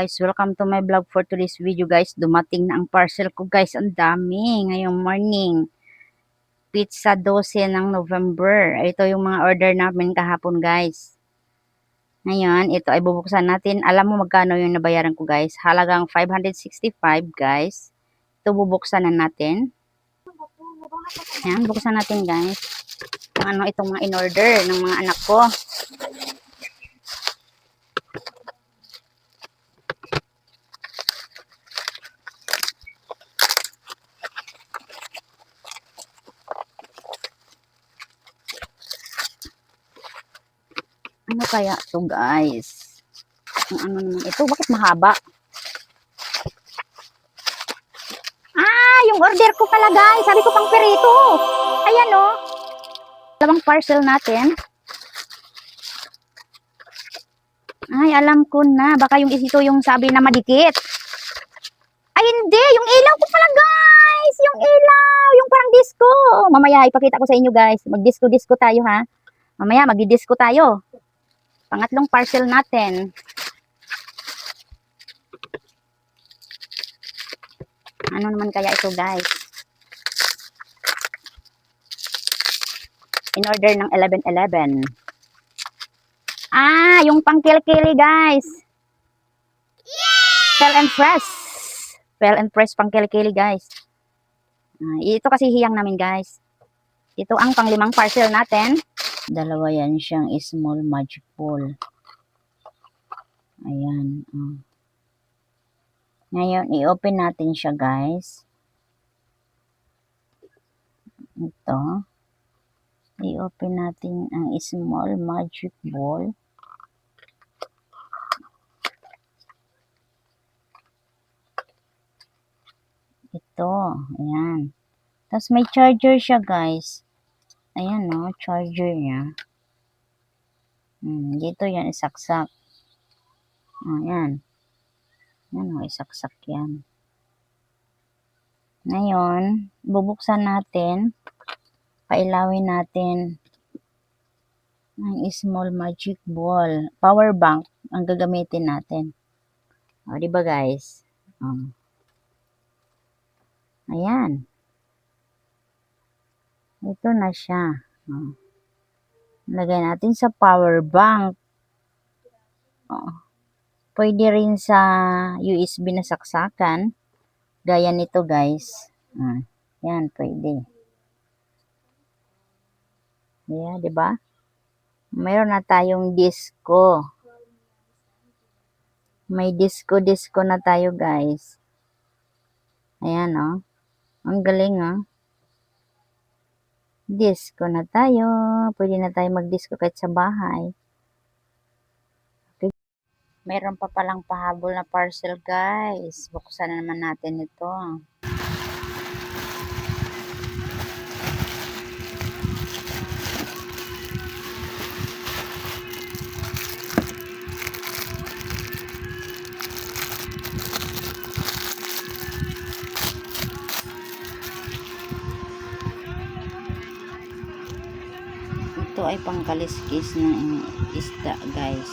guys, welcome to my vlog for today's video guys. Dumating na ang parcel ko guys. Ang dami ngayong morning. Pizza 12 ng November. Ito yung mga order namin kahapon guys. Ngayon, ito ay bubuksan natin. Alam mo magkano yung nabayaran ko guys? Halagang 565 guys. Ito bubuksan na natin. Ayan, buksan natin guys. Ano itong mga in-order ng mga anak ko. Ano kaya to guys? Ang ano naman ito? Bakit mahaba? Ah, yung order ko pala guys. Sabi ko pang perito. Ayan oh. Dalawang parcel natin. Ay, alam ko na. Baka yung ito yung sabi na madikit. Ay, hindi. Yung ilaw ko pala, guys. Yung ilaw. Yung parang disco. Mamaya, ipakita ko sa inyo, guys. Mag-disco-disco tayo, ha? Mamaya, mag-disco tayo. Pangatlong parcel natin. Ano naman kaya ito, guys? In order ng 11-11. Ah, yung pangkil-kili, guys. Fell and press. Fell and press pangkil-kili, guys. Ah, ito kasi hiyang namin, guys. Ito ang panglimang parcel natin. Dalawa yan siyang small magic ball. Ayan. oh. Ngayon, i-open natin siya, guys. Ito. I-open natin ang small magic ball. Ito. Ayan. Tapos may charger siya, guys. Ayan, no. Charger niya. Hmm, dito yan, isaksak. Ayan. Ayan, o, isaksak yan. Ngayon, bubuksan natin. Pailawin natin ang small magic ball. Power bank ang gagamitin natin. O, di ba guys? O. Ayan. Ito na siya. O. Lagay natin sa power bank. O. Pwede rin sa USB na saksakan. Gaya nito guys. Ah, yan, pwede. Yeah, di ba? Mayroon na tayong disco. May disco-disco na tayo, guys. Ayan, oh. Ang galing, oh. Disco na tayo. Pwede na tayo mag-disco kahit sa bahay. Okay. Meron pa palang pahabol na parcel, guys. Buksan na naman natin ito. Ito ay pangkaliskis ng isda, guys.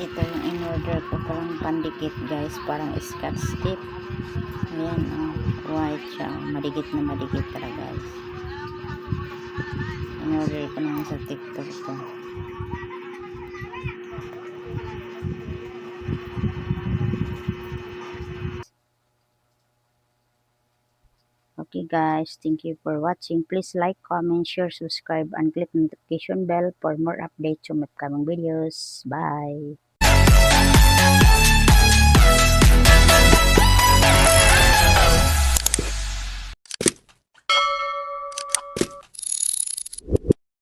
Ito yung in-order ko parang pandikit, guys. Parang scotch tape. Ayan, oh. White siya. Madikit na madikit talaga, guys. In-order ko naman sa TikTok ko. Okay guys, thank you for watching. Please like, comment, share, subscribe, and click notification bell for more updates on upcoming videos. Bye!